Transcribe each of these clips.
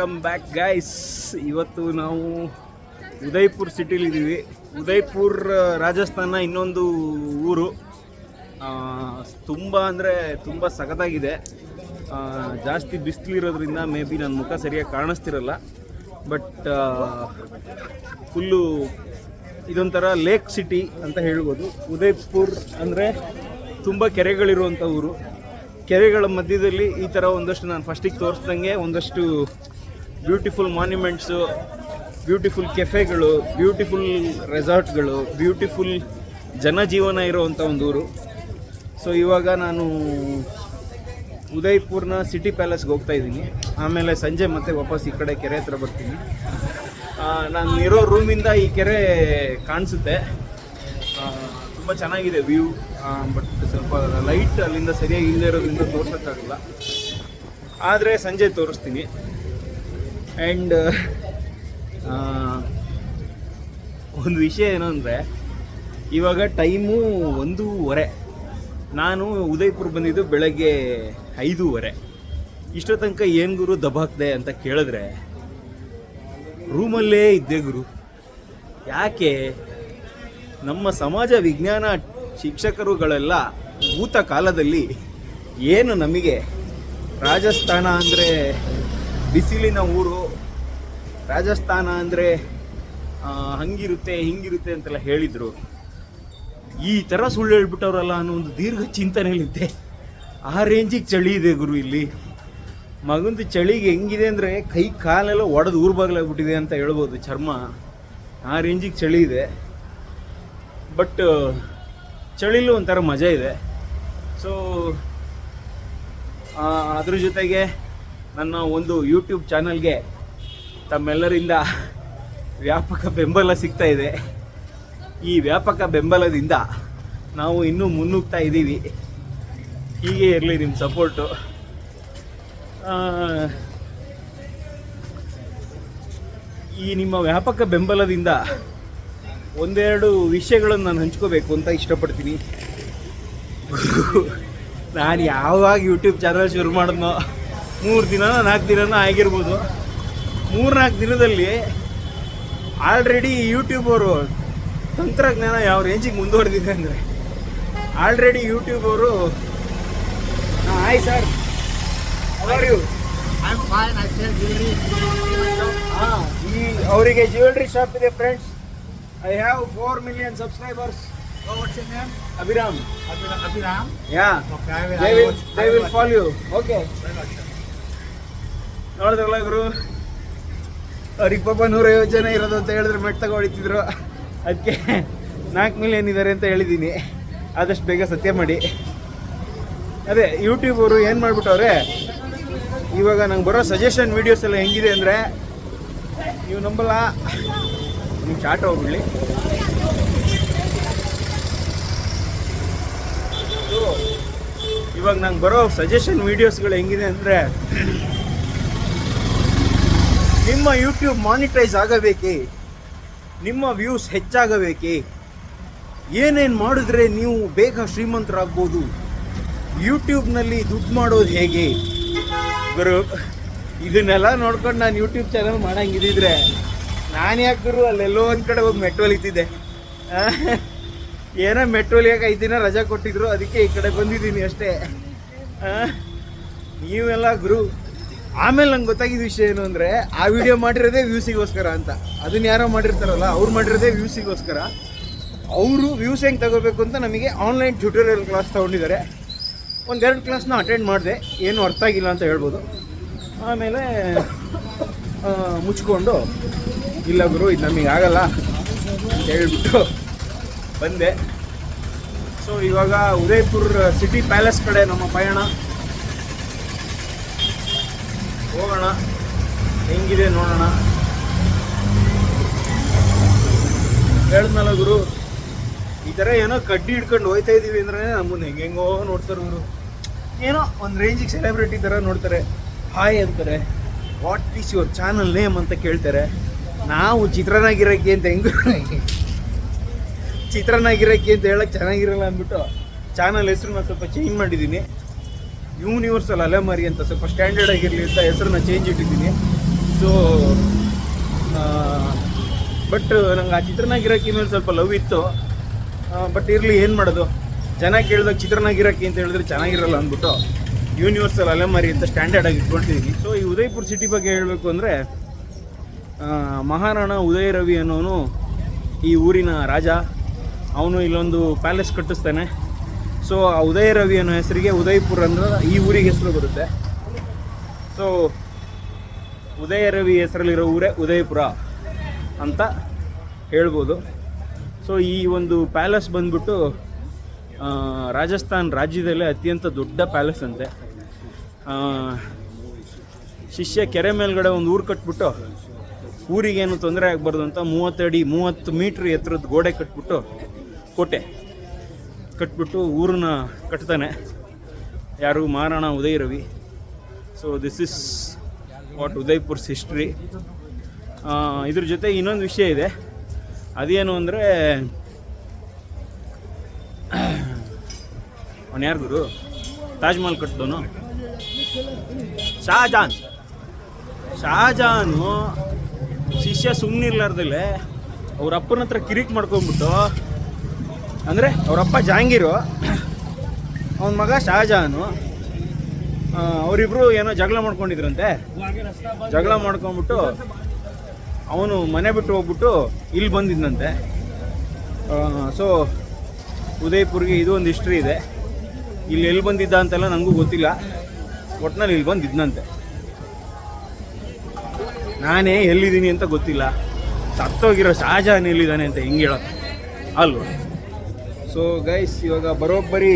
Welcome back guys ಇವತ್ತು ನಾವು ಉದಯ್ಪುರ್ ಸಿಟಿಲಿದ್ದೀವಿ ಉದಯ್ಪುರ್ ರಾಜಸ್ಥಾನ ಇನ್ನೊಂದು ಊರು. ತುಂಬ ಅಂದರೆ ತುಂಬ ಸಖತ್ತಾಗಿದೆ ಜಾಸ್ತಿ ಬಿಸಿಲಿರೋದ್ರಿಂದ ಮೇ ಬಿ ನನ್ನ ಮುಖ ಸರಿಯಾಗಿ ಕಾಣಿಸ್ತಿರಲ್ಲ. ಬಟ್ ಫುಲ್ಲು ಇದೊಂಥರ ಲೇಕ್ ಸಿಟಿ ಅಂತ ಹೇಳ್ಬೋದು. ಉದಯ್ಪುರ್ ಅಂದರೆ ತುಂಬ ಕೆರೆಗಳಿರುವಂಥ ಊರು. ಕೆರೆಗಳ ಮಧ್ಯದಲ್ಲಿ ಈ ಥರ ಒಂದಷ್ಟು ನಾನು ಫಸ್ಟಿಗೆ ತೋರಿಸ್ದಂಗೆ ಒಂದಷ್ಟು ಬ್ಯೂಟಿಫುಲ್ ಮಾನ್ಯುಮೆಂಟ್ಸು ಬ್ಯೂಟಿಫುಲ್ ಕೆಫೆಗಳು ಬ್ಯೂಟಿಫುಲ್ ರೆಸಾರ್ಟ್ಗಳು ಬ್ಯೂಟಿಫುಲ್ ಜನಜೀವನ ಇರುವಂಥ ಒಂದು ಊರು. ಸೊ ಇವಾಗ ನಾನು ಉದಯ್ಪುರ್ನ ಸಿಟಿ ಪ್ಯಾಲೇಸ್ಗೆ ಹೋಗ್ತಾ ಇದ್ದೀನಿ. ಆಮೇಲೆ ಸಂಜೆ ಮತ್ತೆ ವಾಪಸ್ ಈ ಕಡೆ ಕೆರೆ ಹತ್ರ ಬರ್ತೀನಿ. ನಾನು ಇರೋ ರೂಮಿಂದ ಈ ಕೆರೆ ಕಾಣಿಸುತ್ತೆ. ತುಂಬ ಚೆನ್ನಾಗಿದೆ ವ್ಯೂ ಬಟ್ ಸ್ವಲ್ಪ ಲೈಟ್ ಅಲ್ಲಿಂದ ಸರಿಯಾಗಿ ಇಲ್ಲದೆ ಇರೋದ್ರಿಂದ ತೋರ್ಸೋಕ್ಕಾಗಲ್ಲ. ಆದರೆ ಸಂಜೆ ತೋರಿಸ್ತೀನಿ. ಆ್ಯಂಡ್ ಒಂದು ವಿಷಯ ಏನು ಅಂದರೆ, ಇವಾಗ ಟೈಮು ಒಂದೂವರೆ. ನಾನು ಉದಯ್ಪುರ್ ಬಂದಿದ್ದು ಬೆಳಗ್ಗೆ ಐದೂವರೆ. ಇಷ್ಟೋ ತನಕ ಏನು ಗುರು ದಬಾಕ್ದೆ ಅಂತ ಕೇಳಿದ್ರೆ, ರೂಮಲ್ಲೇ ಇದ್ದೆ ಗುರು. ಯಾಕೆ? ನಮ್ಮ ಸಮಾಜ ವಿಜ್ಞಾನ ಶಿಕ್ಷಕರುಗಳೆಲ್ಲ ಭೂತ ಕಾಲದಲ್ಲಿ ಏನು ನಮಗೆ ರಾಜಸ್ಥಾನ ಅಂದರೆ ಬಿಸಿಲಿನ ಊರು. ರಾಜಸ್ಥಾನ ಅಂದರೆ ಹಂಗಿರುತ್ತೆ, ಹಿಂಗಿರುತ್ತೆ ಅಂತೆಲ್ಲ ಹೇಳಿದರು. ಈ ಥರ ಸುಳ್ಳು ಹೇಳ್ಬಿಟ್ಟವ್ರಲ್ಲ ಅನ್ನೋ ಒಂದು ದೀರ್ಘ ಚಿಂತನೆಯಲ್ಲಿದ್ದೆ ಆ ರೇಂಜಿಗೆ ಚಳಿ ಇದೆ ಗುರು ಇಲ್ಲಿ. ಮಗಂದು ಚಳಿಗೆ ಹೆಂಗಿದೆ ಅಂದರೆ ಕೈ ಕಾಲೆಲ್ಲ ಒಡೆದು ಊರ್ಬಾಗ್ಲಾಗ್ಬಿಟ್ಟಿದೆ ಅಂತ ಹೇಳ್ಬೋದು ಚರ್ಮ. ಆ ರೇಂಜಿಗೆ ಚಳಿ ಇದೆ. ಬಟ್ ಚಳಿಲೂ ಒಂಥರ ಮಜಾ ಇದೆ. ಸೊ ಅದ್ರ ಜೊತೆಗೆ ನನ್ನ ಒಂದು ಯೂಟ್ಯೂಬ್ ಚಾನಲ್ಗೆ ತಮ್ಮೆಲ್ಲರಿಂದ ವ್ಯಾಪಕ ಬೆಂಬಲ ಸಿಗ್ತಾ ಇದೆ. ಈ ವ್ಯಾಪಕ ಬೆಂಬಲದಿಂದ ನಾವು ಇನ್ನೂ ಮುನ್ನುಗ್ತಾ ಇದ್ದೀವಿ. ಹೀಗೆ ಇರಲಿ ನಿಮ್ಮ ಸಪೋರ್ಟು ಈ ನಿಮ್ಮ ವ್ಯಾಪಕ ಬೆಂಬಲದಿಂದ ಒಂದೆರಡು ವಿಷಯಗಳನ್ನು ನಾನು ಹಂಚ್ಕೋಬೇಕು ಅಂತ ಇಷ್ಟಪಡ್ತೀನಿ. ನಾನು ಯಾವಾಗ ಯೂಟ್ಯೂಬ್ ಚಾನಲ್ ಶುರು ಮಾಡಿದ್ನೋ ಮೂರು ದಿನ ನಾಲ್ಕು ದಿನನೂ ಆಗಿರ್ಬೋದು. ಮೂರ್ನಾಲ್ಕು ದಿನದಲ್ಲಿ ಆಲ್ರೆಡಿ ಯೂಟ್ಯೂಬರು ತಂತ್ರಜ್ಞಾನ ಯಾವ ರೇಂಜಿಗೆ ಮುಂದುವರೆದಿದೆ ಅಂದರೆ. ಆಲ್ರೆಡಿ ಯೂಟ್ಯೂಬರು ಹಾಯ್ ಸರ್ ಈ ಅವರಿಗೆ ಜ್ಯುವೆಲ್ರಿ ಶಾಪ್ ಇದೆ friends I have four million subscribers Abhiram? Abhiram. Ya I will follow you okay ನೋಡಿದ್ರಲ್ಲ ಗುರು? ಅವ್ರಿಗೆ ಪಾಪ ನೂರೈವತ್ತು ಜನ ಇರೋದು ಅಂತ ಹೇಳಿದ್ರೆ ಮೆಟ್ ಹೊಡಿತಿದ್ರು. ಅದಕ್ಕೆ ನಾಲ್ಕು ಮಿಲಿಯನ್ ಇದ್ದಾರೆ ಅಂತ ಹೇಳಿದ್ದೀನಿ ಆದಷ್ಟು ಬೇಗ ಸತ್ಯ ಮಾಡಿ. ಅದೇ ಯೂಟ್ಯೂಬ್ ಅವರು ಏನು ಮಾಡ್ಬಿಟ್ಟವ್ರೆ, ಇವಾಗ ನಂಗೆ ಬರೋ ಸಜೆಷನ್ ವೀಡಿಯೋಸ್ ಎಲ್ಲ ಹೆಂಗಿದೆ ಅಂದರೆ, ನೀವು ನಂಬಲ್ಲ. ನೀವು ಚಾಟ್ ಹೋಗ್ಬಿಡ್ಲಿ. ಇವಾಗ ನಂಗೆ ಬರೋ ಸಜೆಷನ್ ವೀಡಿಯೋಸ್ಗಳು ಹೆಂಗಿದೆ ಅಂದರೆ ನಿಮ್ಮ ಯೂಟ್ಯೂಬ್ ಮಾನಿಟೈಸ್ ಆಗಬೇಕೇ? ನಿಮ್ಮ ವ್ಯೂಸ್ ಹೆಚ್ಚಾಗಬೇಕೇ? ಏನೇನು ಮಾಡಿದ್ರೆ ನೀವು ಬೇಗ ಶ್ರೀಮಂತರಾಗ್ಬೋದು? ಯೂಟ್ಯೂಬ್ನಲ್ಲಿ ದುಡ್ಡು ಮಾಡೋದು ಹೇಗೆ? ಗುರು, ಇದನ್ನೆಲ್ಲ ನೋಡ್ಕೊಂಡು ನಾನು ಯೂಟ್ಯೂಬ್ ಚಾನಲ್ ಮಾಡಂಗಿದ್ದಿದ್ರೆ ನಾನು ಯಾಕೆ ಗುರು ಅಲ್ಲೆಲ್ಲೋ ಒಂದು ಕಡೆ ಹೋಗಿ ಮೆಟ್ರೋಲಿತಿದ್ದೆ ಏನೋ ಮೆಟ್ರೋಲಿಯಾಗ ಐದು ದಿನ ರಜಾ ಕೊಟ್ಟಿದ್ರು, ಅದಕ್ಕೆ ಈ ಕಡೆ ಬಂದಿದ್ದೀನಿ ಅಷ್ಟೇ. ನೀವೆಲ್ಲ ಗುರು ಆಮೇಲೆ ನಂಗೆ ಗೊತ್ತಾಗಿದ್ದ ವಿಷಯ ಏನು ಅಂದರೆ, ಆ ವಿಡಿಯೋ ಮಾಡಿರೋದೇ ವ್ಯೂಸಿಗೋಸ್ಕರ ಅಂತ. ಅದನ್ನ ಯಾರೋ ಮಾಡಿರ್ತಾರಲ್ಲ, ಅವ್ರು ಮಾಡಿರೋದೇ ವ್ಯೂಸಿಗೋಸ್ಕರ ಅವರು ವ್ಯೂಸ್ ಹೆಂಗೆ ತಗೋಬೇಕು ಅಂತ ನಮಗೆ ಆನ್ಲೈನ್ ಟ್ಯೂಟೋರಿಯಲ್ ಕ್ಲಾಸ್ ತೊಗೊಂಡಿದ್ದಾರೆ. ಒಂದೆರಡು ಕ್ಲಾಸ್ನ ಅಟೆಂಡ್ ಮಾಡಿದೆ. ಏನು ಅರ್ಥ ಆಗಿಲ್ಲ ಅಂತ ಹೇಳ್ಬೋದು. ಆಮೇಲೆ ಮುಚ್ಕೊಂಡು, ಇಲ್ಲ ಗುರು, ಇದು ನಮಗೆ ಆಗಲ್ಲ ಅಂತ ಹೇಳ್ಬಿಟ್ಟು ಬಂದೆ. ಸೊ ಇವಾಗ ಉದಯ್ಪುರ್ ಸಿಟಿ ಪ್ಯಾಲೇಸ್ ಕಡೆ ನಮ್ಮ ಪಯಣ. ಹೋಗೋಣ. ಹೆಂಗಿದೆ ನೋಡೋಣ. ಹೇಳಿದ್ನಲ್ಲ ಗುರು, ಈ ಥರ ಏನೋ ಕಡ್ಡಿ ಹಿಡ್ಕೊಂಡು ಹೋಯ್ತಾ ಇದ್ದೀವಿ ಅಂದ್ರೆ ನಮ್ಮನ್ನ ಹೆಂಗೆಂಗೋ ನೋಡ್ತಾರೆ ಗುರು. ಏನೋ ಒಂದು ರೇಂಜಿಗೆ ಸೆಲೆಬ್ರಿಟಿ ಥರ ನೋಡ್ತಾರೆ. ಹಾಯ್ ಅಂತಾರೆ. What is your channel name ಅಂತ ಕೇಳ್ತಾರೆ. ನಾವು ಚಿತ್ರನಾಗಿರೋಕ್ಕೆ ಅಂತ ಹೆಂಗ ಚಿತ್ರನಾಗಿರೋಕ್ಕೆ ಅಂತ ಹೇಳಕ್ಕೆ ಚೆನ್ನಾಗಿರಲ್ಲ ಅಂದ್ಬಿಟ್ಟು ಚಾನಲ್ ಹೆಸರನ್ನ ಸ್ವಲ್ಪ ಚೇಂಜ್ ಮಾಡಿದ್ದೀನಿ ಯೂನಿವರ್ಸಲ್ ಅಲೆಮಾರಿ ಅಂತ ಸ್ವಲ್ಪ ಸ್ಟ್ಯಾಂಡರ್ಡ್ ಆಗಿರಲಿ ಅಂತ ಹೆಸರನ್ನ ಚೇಂಜ್ ಇಟ್ಟಿದ್ದೀನಿ. ಸೊ ಬಟ್ ನಂಗೆ ಆ ಚಿತ್ರನಾಗಿರೋಕೆ ಮೇಲೆ ಸ್ವಲ್ಪ ಲವ್ ಇತ್ತು. ಬಟ್ ಇರಲಿ, ಏನು ಮಾಡೋದು? ಜನ ಕೇಳಿದಾಗ ಚಿತ್ರನಾಗಿರೋಕೆ ಅಂತ ಹೇಳಿದ್ರೆ ಚೆನ್ನಾಗಿರಲ್ಲ ಅಂದ್ಬಿಟ್ಟು ಯೂನಿವರ್ಸಲ್ ಅಲೆಮಾರಿ ಅಂತ ಸ್ಟ್ಯಾಂಡರ್ಡ್ ಆಗಿ ಇಟ್ಕೊಳ್ತಿದ್ದೀನಿ. ಸೊ ಈ ಉದಯಪುರ ಸಿಟಿ ಬಗ್ಗೆ ಹೇಳಬೇಕು ಅಂದರೆ ಮಹಾರಾಣ ಉದಯ ರವಿ ಅನ್ನೋನು ಈ ಊರಿನ ರಾಜ. ಅವನು ಇಲ್ಲೊಂದು ಪ್ಯಾಲೇಸ್ ಕಟ್ಟಿಸ್ತಾನೆ. ಸೊ ಉದಯ ರವಿ ಅನ್ನೋ ಹೆಸರಿಗೆ ಉದಯ್ಪುರ್ ಅಂದ್ರೆ ಈ ಊರಿಗೆ ಹೆಸರು ಬರುತ್ತೆ. ಸೊ ಉದಯ ರವಿ ಹೆಸರಲ್ಲಿರೋ ಊರೇ ಉದಯ್ಪುರ ಅಂತ ಹೇಳ್ಬೋದು. ಸೊ ಈ ಒಂದು ಪ್ಯಾಲೇಸ್ ಬಂದ್ಬಿಟ್ಟು ರಾಜಸ್ಥಾನ್ ರಾಜ್ಯದಲ್ಲೇ ಅತ್ಯಂತ ದೊಡ್ಡ ಪ್ಯಾಲೇಸ್ ಅಂತೆ. ಶಿಷ್ಯ ಕೆರೆ ಮೇಲ್ಗಡೆ ಒಂದು ಊರು ಕಟ್ಬಿಟ್ಟು, ಊರಿಗೇನು ತೊಂದರೆ ಆಗಬಾರ್ದು ಅಂತ ಮೂವತ್ತಡಿ, ಮೂವತ್ತು ಮೀಟ್ರ್ ಎತ್ತರದ ಗೋಡೆ ಕಟ್ಬಿಟ್ಟು, ಕೋಟೆ. ಕಟ್ಬಿಟ್ಟು ಊರನ್ನ ಕಟ್ತಾನೆ. ಯಾರು Maharana Udaya Ravi. So this is what Udaipur's history ಇದ್ರ ಜೊತೆ ಇನ್ನೊಂದು ವಿಷಯ ಇದೆ. ಅದೇನು ಅಂದರೆ, ಅವನು ಯಾರು ಗುರು? ತಾಜ್ಮಹಲ್ ಕಟ್ಟಿದವನು ಶಾಜಾನ್ ಶಾಜಾನು ಶಿಷ್ಯ ಸುಮ್ಮನಿರ್ಲಾರ್ದಲ್ಲೇ ಅವ್ರ ಅಪ್ಪನ ಹತ್ರ ಕಿರಿಕ್ ಮಾಡ್ಕೊಂಬಿಟ್ಟು ಅಂದರೆ ಅವರಪ್ಪ ಜಹಾಂಗೀರು, ಅವನ ಮಗ ಶಹಜಹಾನು ಅವರಿಬ್ಬರು ಏನೋ ಜಗಳ ಮಾಡ್ಕೊಂಡಿದ್ರಂತೆ. ಜಗಳ ಮಾಡ್ಕೊಂಬಿಟ್ಟು ಅವನು ಮನೆ ಬಿಟ್ಟು ಹೋಗ್ಬಿಟ್ಟು ಇಲ್ಲಿ ಬಂದಿದ್ದಂತೆ ಸೊ ಉದಯ್ಪುರ್ಗೆ ಇದು ಒಂದು ಹಿಸ್ಟ್ರಿ ಇದೆ. ಇಲ್ಲಿ ಎಲ್ಲಿ ಬಂದಿದ್ದ ಅಂತೆಲ್ಲ ನನಗೂ ಗೊತ್ತಿಲ್ಲ. ಒಟ್ನಲ್ಲಿ ಇಲ್ಲಿ ಬಂದಿದ್ದಂತೆ ನಾನೇ ಎಲ್ಲಿದ್ದೀನಿ ಅಂತ ಗೊತ್ತಿಲ್ಲ. ಸತ್ತೋಗಿರೋ ಶಾಜಹಾನ್ ಎಲ್ಲಿದ್ದಾನೆ ಅಂತ ಹೆಂಗೆ ಹೇಳೋದು? ಅಲ್ವ? ಸೊ ಗೈಸ್ ಇವಾಗ ಬರೋಬ್ಬರಿ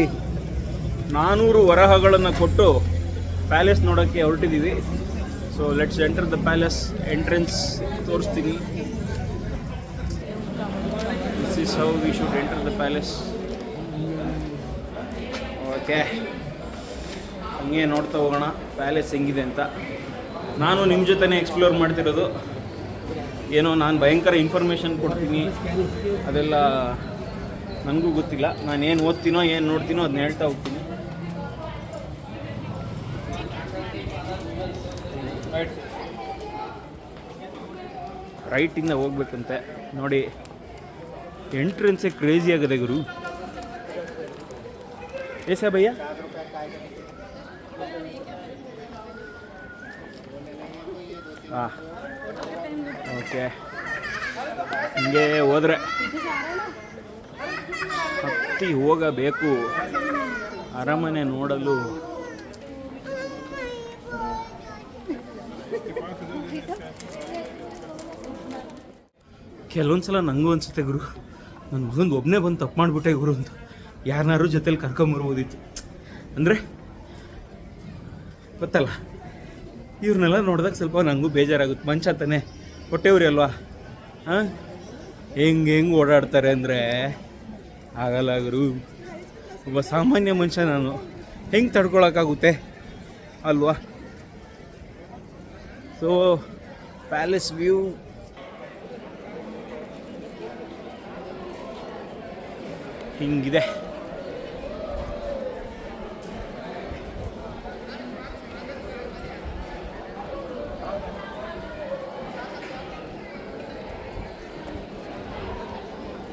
ನಾನೂರು ವರಹಗಳನ್ನು ಕೊಟ್ಟು ಪ್ಯಾಲೇಸ್ ನೋಡೋಕ್ಕೆ ಹೊರಟಿದ್ದೀವಿ. So let's enter the palace entrance ತೋರಿಸ್ತೀನಿ. This is how we should enter the palace okay ಹಂಗೆ ನೋಡ್ತಾ ಹೋಗೋಣ. ಪ್ಯಾಲೇಸ್ ಹೆಂಗಿದೆ ಅಂತ. ನಾನು ನಿಮ್ಮ ಜೊತೆನೇ ಎಕ್ಸ್ಪ್ಲೋರ್ ಮಾಡ್ತಿರೋದು. ಏನೋ ನಾನು ಭಯಂಕರ ಇನ್ಫಾರ್ಮೇಷನ್ ಕೊಡ್ತೀನಿ. ಅದೆಲ್ಲ ನನಗೂ ಗೊತ್ತಿಲ್ಲ. ನಾನು ಏನು ಓದ್ತೀನೋ, ಏನು ನೋಡ್ತೀನೋ ಅದನ್ನ ಹೇಳ್ತಾ ಹೋಗ್ತೀನಿ. ರೈಟಿಂದ ಹೋಗ್ಬೇಕಂತೆ. ನೋಡಿ ಎಂಟ್ರೆನ್ಸೇ ಕ್ರೇಜಿ ಆಗದೆ ಗುರು. ಏಸಾ ಭಯ್ಯ ಹಾಂ ಓಕೆ ಹಿಂಗೆ ಹೋದ್ರೆ. ಹತ್ತಿ ಹೋಗಬೇಕು. ಅರಮನೆ ನೋಡಲು. ಕೆಲವೊಂದ್ಸಲ ನನಗೂ ಅನ್ಸುತ್ತೆ ಗುರು. ನನ್ನ ಮಗಂದು ಒಬ್ಬನೇ ಬಂದು ತಪ್ಪು ಮಾಡಿಬಿಟ್ಟೆ ಗುರು ಅಂತ. ಯಾರನ್ನಾರು ಜೊತೆಲಿ ಕರ್ಕೊಂಬರ್ಬೋದಿತ್ತು ಅಂದರೆ, ಗೊತ್ತಲ್ಲ. ಇವ್ರನ್ನೆಲ್ಲ ನೋಡಿದಾಗ ಸ್ವಲ್ಪ ನನಗೂ ಬೇಜಾರಾಗುತ್ತೆ. ಮಂಚ ತಾನೆ. ಹೊಟ್ಟೆವ್ರಿ ಅಲ್ವಾ? ಹಾಂ? ಹೆಂಗೆ ಹೆಂಗೆ ಓಡಾಡ್ತಾರೆ ಅಂದರೆ? ಆಗಲ್ಲ ಗುರು ಒಬ್ಬ ಸಾಮಾನ್ಯ ಮನುಷ್ಯ ನಾನು. ಹೆಂಗೆ ತಡ್ಕೊಳಕ್ಕಾಗುತ್ತೆ? ಅಲ್ವಾ? ಸೊ ಪ್ಯಾಲೇಸ್ ವ್ಯೂ ಹಿಂಗಿದೆ.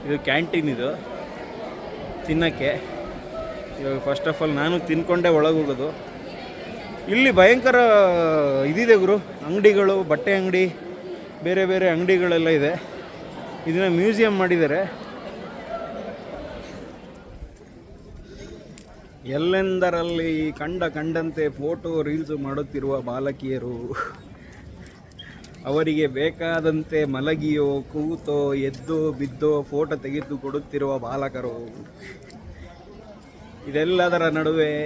ಇದು ಕ್ಯಾಂಟೀನ್ ಇದು. ತಿನ್ನೋಕ್ಕೆ. ಇವಾಗ ಫಸ್ಟ್ ಆಫ್ ಆಲ್ ನಾನು ತಿನ್ಕೊಂಡೆ ಒಳಗೆ ಹೋಗೋದು ಇಲ್ಲಿ ಭಯಂಕರ ಇದಿದೆ ಗುರು. ಅಂಗಡಿಗಳು, ಬಟ್ಟೆ ಅಂಗಡಿ, ಬೇರೆ ಬೇರೆ ಅಂಗಡಿಗಳೆಲ್ಲ ಇದೆ. ಇದನ್ನ ಮ್ಯೂಸಿಯಂ ಮಾಡಿದ್ದಾರೆ. ಎಲ್ಲೆಂದರಲ್ಲಿ ಕಂಡ ಕಂಡಂತೆ ಫೋಟೋ ರೀಲ್ಸು ಮಾಡುತ್ತಿರುವ ಬಾಲಕಿಯರು. ಅವರಿಗೆ ಬೇಕಾದಂತೆ ಮಲಗಿಯೋ, ಕೂತೋ, ಎದ್ದೋ, ಬಿದ್ದೋ, ಫೋಟೋ ತೆಗೆದು ಕೊಡುತ್ತಿರುವ ಬಾಲಕರು. ಇದೆಲ್ಲದರ ನಡುವೆ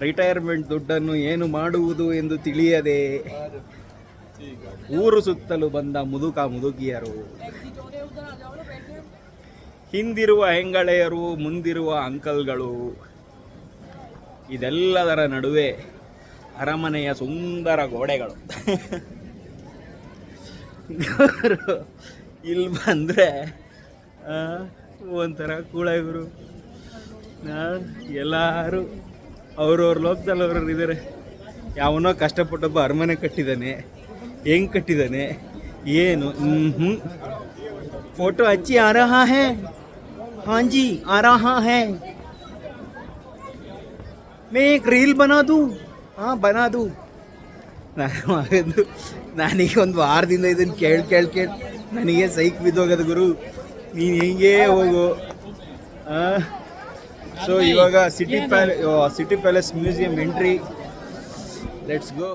ರಿಟೈರ್ಮೆಂಟ್ ದುಡ್ಡನ್ನು ಏನು ಮಾಡುವುದು ಎಂದು ತಿಳಿಯದೆ ಊರು ಸುತ್ತಲು ಬಂದ ಮುದುಕ ಮುದುಕಿಯರು. ಹಿಂದಿರುವ ಹೆಂಗಳೆಯರು, ಮುಂದಿರುವ ಅಂಕಲ್ಗಳು. ಇದೆಲ್ಲದರ ನಡುವೆ ಅರಮನೆಯ ಸುಂದರ ಗೋಡೆಗಳು. ಇಲ್ಲಿ ಬಂದರೆ ಒಂಥರ ಕೂಳಾಗಿರು ಎಲ್ಲರೂ ಅವ್ರವ್ರ ಲೋಕದಲ್ಲಿ ಅವ್ರವ್ರು ಇದ್ದಾರೆ ಯಾವನೋ ಕಷ್ಟಪಟ್ಟೊಬ್ಬ ಅರಮನೆ ಕಟ್ಟಿದ್ದಾನೆ ಹೆಂಗೆ ಕಟ್ಟಿದ್ದಾನೆ ಏನು ಹ್ಞೂ ಫೋಟೋ ಹಚ್ಚಿ ಆರಹ ಹೇ, ಹಾಂಜಿ, ಆರಹ ಹೇ. ಮೇ ರೀಲ್ ಬನಾದು ಹಾಂ ಬನಾದು. ನಾನು ನನಗೆ ಒಂದು ವಾರದಿಂದ ಇದನ್ನು ಕೇಳಿ ಕೇಳಿ ಕೇಳಿ ನನಗೆ ಸೈಕ್ ಬಿದ್ದೋಗದ ಗುರು ನೀನು ಹಿಂಗೆ ಹೋಗು ಸೊ ಇವಾಗ city palace city palace museum entry let's go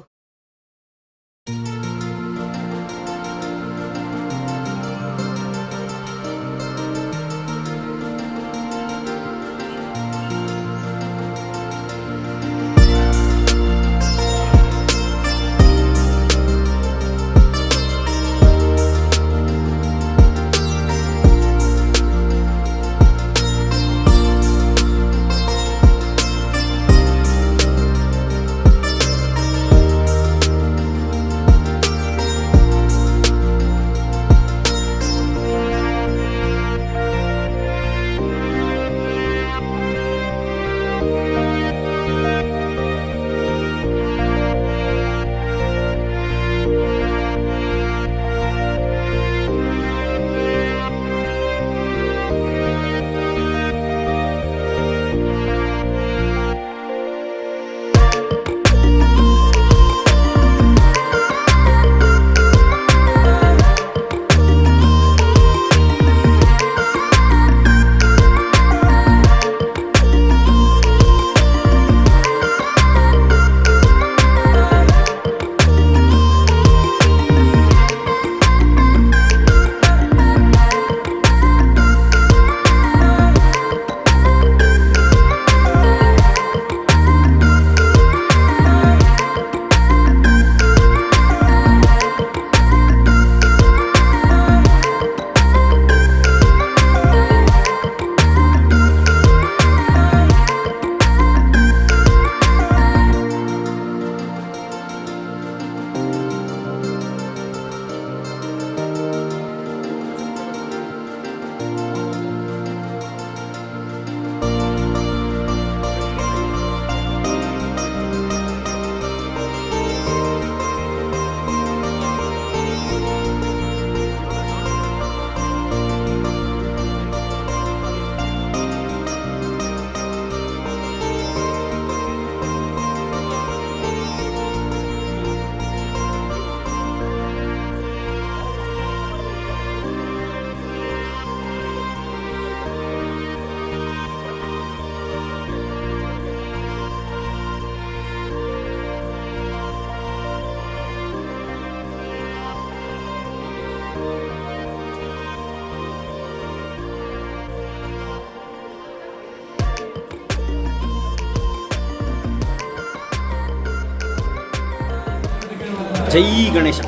Jai Ganesha.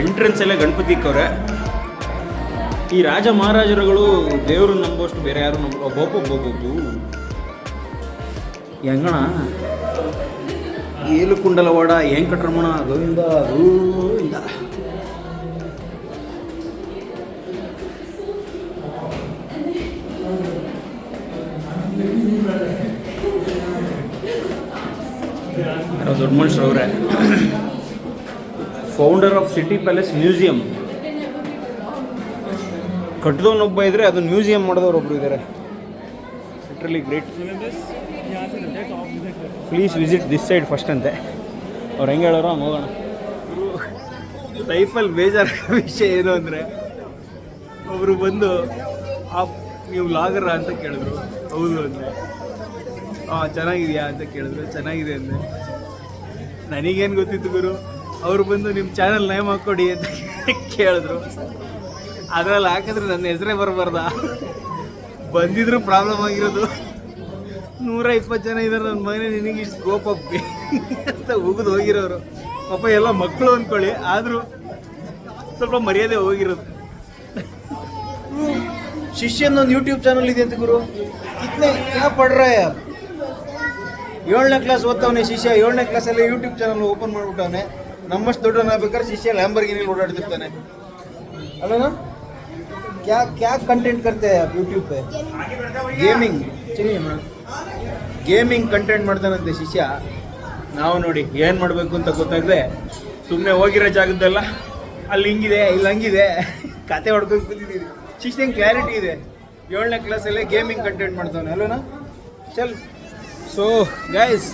Entrance ಎಲ್ಲ ಗಣಪತಿ ಇಕ್ಕವ್ರೆ ಈ ರಾಜ ಮಹಾರಾಜರುಗಳು ದೇವರು ನಂಬೋಷ್ಟು ಬೇರೆ ಯಾರು ನಂಬ ಬೋಪು ಬೋಬು ಹೆಂಗಣ ಏಲು ಕುಂಡಲವಾಡ ವೆಂಕಟರಮಣ, ಗೋವಿಂದ ಗೋವಿಂದ. ದೊಡ್ಡ ಮನುಷ್ಯರು ಅವರೇ. Founder of city palace museum ಕಟ್ಟಿದವನೊಬ್ಬ ಇದ್ರೆ ಅದನ್ನ ಮ್ಯೂಸಿಯಂ ಮಾಡಿದವರು ಒಬ್ರು ಇದ್ದಾರೆ literally great please visit this side first ಅಂತೆ. ಅವ್ರು ಹೆಂಗೆ ಹೇಳೋರು ಹಂಗೆ ಹೋಗೋಣ. ಲೈಫಲ್ಲಿ ಬೇಜಾರಾಗೋ ವಿಷಯ ಏನು ಅಂದರೆ ಒಬ್ಬರು ಬಂದು, ಆ, ನೀವು ಲಾಗರ ಅಂತ ಕೇಳಿದ್ರು. ಹೌದು ಅಂದೆ. ಹಾಂ ಚೆನ್ನಾಗಿದೆಯಾ? ಅಂತ ಕೇಳಿದ್ರು. ಚೆನ್ನಾಗಿದೆ ಅಂದೆ. ನನಗೇನು ಗೊತ್ತಿತ್ತು ಗುರು? ಅವ್ರು ಬಂದು ನಿಮ್ಮ ಚಾನಲ್ ನೇಮ್ ಹಾಕ್ಕೊಡಿ ಅಂತ ಕೇಳಿದ್ರು. ಅದರಲ್ಲಿ ಹಾಕಿದ್ರೆ ನನ್ನ ಹೆಸರೇ ಬರಬಾರ್ದ. ಬಂದಿದ್ರು ಪ್ರಾಬ್ಲಮ್ ಆಗಿರೋದು. ನೂರ ಇಪ್ಪತ್ತು ಜನ ಇದ್ದಾರೆ ನನ್ನ ಮಗನೇ, ನಿನಗೆ ಇಷ್ಟು ಕೋಪ ಅಂತ ಉಗಿದು ಹೋಗಿರೋರು. ಪಾಪ ಎಲ್ಲ ಮಕ್ಕಳು ಅಂದ್ಕೊಳ್ಳಿ ಆದರೂ ಸ್ವಲ್ಪ ಮರ್ಯಾದೆ ಹೋಗಿರೋದು. ಶಿಷ್ಯನ ಒಂದು ಯೂಟ್ಯೂಬ್ ಚಾನಲ್ ಇದೆ ಅಂತ ಗುರು. ಕಿತ್ನೆ ಪಡ್ರ ಪಡ್ರಾಯ? ಏಳನೇ ಕ್ಲಾಸ್ ಓದ್ತವನೆ ಶಿಷ್ಯ, ಏಳನೇ ಕ್ಲಾಸಲ್ಲಿ ಯೂಟ್ಯೂಬ್ ಚಾನಲ್ ಓಪನ್ ಮಾಡ್ಬಿಟ್ಟವನೆ. ನಮ್ಮಷ್ಟು ದೊಡ್ಡ ಬೇಕಾದ್ರೆ ಶಿಷ್ಯ ಲ್ಯಾಂಬರ್ಗಿನ ಓಡಾಡ್ತಿರ್ತಾನೆ. ಅಲ್ಲ ಕ್ಯಾ ಕ್ಯಾ ಕಂಟೆಂಟ್ ಕರ್ತೆ ಯೂಟ್ಯೂಬ್ ಗೇಮಿಂಗ್ ಗೇಮಿಂಗ್ ಕಂಟೆಂಟ್ ಮಾಡ್ತಾನಂತೆ ಶಿಷ್ಯ. ನಾವು ನೋಡಿ ಏನು ಮಾಡಬೇಕು ಅಂತ ಗೊತ್ತಾಗದೆ. ಸುಮ್ಮನೆ ಹೋಗಿರೋ ಜಾಗದ್ದೆಲ್ಲ ಅಲ್ಲಿ ಹಿಂಗಿದೆ, ಇಲ್ಲಿ ಹಂಗಿದೆ. ಕತೆ ಹೊಡ್ಕೊಂಡು ಕೂತಿದ್ದೀವಿ ಶಿಷ್ಯಂಗೆ ಕ್ಲಾರಿಟಿ ಇದೆ. ಏಳನೇ ಕ್ಲಾಸಲ್ಲೇ ಗೇಮಿಂಗ್ ಕಂಟೆಂಟ್ ಮಾಡ್ತಾನೆ ಅಲ್ಲೋನಾ ಚಲ್. ಸೊ ಗೈಸ್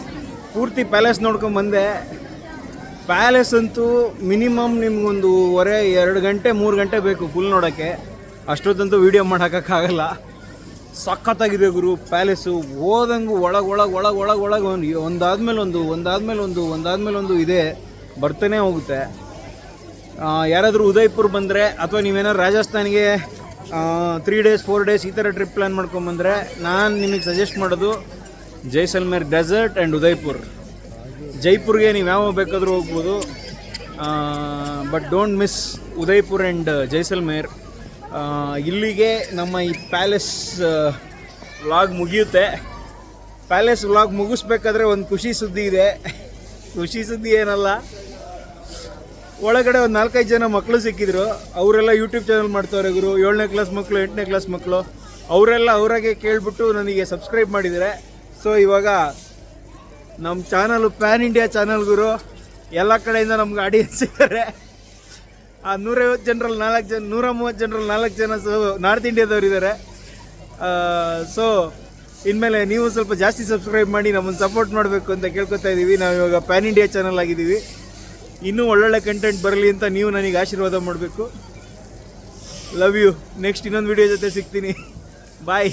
ಪೂರ್ತಿ ಪ್ಯಾಲೇಸ್ ನೋಡ್ಕೊಂಡು ಬಂದೆ. ಪ್ಯಾಲೇಸ್ ಅಂತೂ ಮಿನಿಮಮ್ ನಿಮ್ಗೊಂದು ವರೆ ಎರಡು ಗಂಟೆ, ಮೂರು ಗಂಟೆ ಬೇಕು ಫುಲ್ ನೋಡೋಕ್ಕೆ. ಅಷ್ಟೊತ್ತಂತೂ ವೀಡಿಯೋ ಮಾಡೋಕ್ಕಾಗಲ್ಲ. ಸಖತ್ತಾಗಿದೆ ಗುರು ಪ್ಯಾಲೇಸು ಹೋದಂಗೆ ಒಳಗೆ ಒಳಗೆ ಒಳಗೆ ಒಳಗೆ ಒಳಗೆ ಒಂದು ಒಂದಾದ್ಮೇಲೆ ಒಂದು ಒಂದಾದ್ಮೇಲೆ ಒಂದು ಒಂದಾದ್ಮೇಲೆ ಒಂದು ಇದೆ. ಬರ್ತಾನೆ ಹೋಗುತ್ತೆ. ಯಾರಾದರೂ ಉದಯ್ಪುರ್ ಬಂದರೆ ಅಥವಾ ನೀವೇನಾದ್ರು ರಾಜಸ್ಥಾನಿಗೆ ತ್ರೀ ಡೇಸ್ ಫೋರ್ ಡೇಸ್ ಈ ಥರ ಟ್ರಿಪ್ ಪ್ಲ್ಯಾನ್ ಮಾಡ್ಕೊಂಬಂದರೆ ನಾನು ನಿಮಗೆ ಸಜೆಸ್ಟ್ ಮಾಡೋದು ಜೈಸಲ್ಮೇರ್ ಡೆಸರ್ಟ್ ಆ್ಯಂಡ್ ಉದಯ್ಪುರ್. ಜೈಪುರ್ಗೆ ನೀವು ಯಾವ ಬೇಕಾದರೂ ಹೋಗ್ಬೋದು. But don't miss Udaipur and Jaisalmer. ಇಲ್ಲಿಗೆ ನಮ್ಮ ಈ ಪ್ಯಾಲೇಸ್ ವ್ಲಾಗ್ ಮುಗಿಯುತ್ತೆ. ಪ್ಯಾಲೇಸ್ ವ್ಲಾಗ್ ಮುಗಿಸ್ಬೇಕಾದ್ರೆ ಒಂದು ಖುಷಿ ಸುದ್ದಿ ಇದೆ. ಖುಷಿ ಸುದ್ದಿ ಏನಲ್ಲ. ಒಳಗಡೆ ಒಂದು ನಾಲ್ಕೈದು ಜನ ಮಕ್ಕಳು ಸಿಕ್ಕಿದ್ರು. ಅವರೆಲ್ಲ ಯೂಟ್ಯೂಬ್ ಚಾನಲ್ ಮಾಡ್ತಾರೆ ಗುರು. ಏಳನೇ ಕ್ಲಾಸ್ ಮಕ್ಕಳು ಎಂಟನೇ ಕ್ಲಾಸ್ ಮಕ್ಕಳು ಅವರೆಲ್ಲ ಅವರಾಗೆ ಕೇಳಿಬಿಟ್ಟು ನನಗೆ ಸಬ್ಸ್ಕ್ರೈಬ್ ಮಾಡಿದ್ದಾರೆ. ಸೊ ಇವಾಗ ನಮ್ಮ ಚಾನಲು ಪ್ಯಾನ್ ಇಂಡಿಯಾ ಚಾನಲ್ ಗುರು, ಎಲ್ಲ ಕಡೆಯಿಂದ ನಮ್ಗೆ ಆಡಿಯನ್ಸ್ ಇದ್ದಾರೆ ಆ ನೂರೈವತ್ತು ಜನರಲ್ಲಿ ನಾಲ್ಕು ಜನ, ನೂರ ಮೂವತ್ತು ಜನರಲ್ಲಿ ನಾಲ್ಕು ಜನ ನಾರ್ತ್ ಇಂಡಿಯಾದವ್ರು ಇದ್ದಾರೆ. ಸೊ ಇನ್ಮೇಲೆ ನೀವು ಸ್ವಲ್ಪ ಜಾಸ್ತಿ ಸಬ್ಸ್ಕ್ರೈಬ್ ಮಾಡಿ, ನಮ್ಮನ್ನು ಸಪೋರ್ಟ್ ಮಾಡಬೇಕು ಅಂತ ಕೇಳ್ಕೊತಾ ಇದ್ದೀವಿ ನಾವು ಇವಾಗ ಪ್ಯಾನ್ ಇಂಡಿಯಾ ಚಾನಲ್ ಆಗಿದ್ದೀವಿ. ಇನ್ನೂ ಒಳ್ಳೊಳ್ಳೆ ಕಂಟೆಂಟ್ ಬರಲಿ ಅಂತ ನೀವು ನನಗೆ ಆಶೀರ್ವಾದ ಮಾಡಬೇಕು. ಲವ್ ಯು ನೆಕ್ಸ್ಟ್ ಇನ್ನೊಂದು ವಿಡಿಯೋ ಜೊತೆ ಸಿಗ್ತೀನಿ. ಬಾಯ್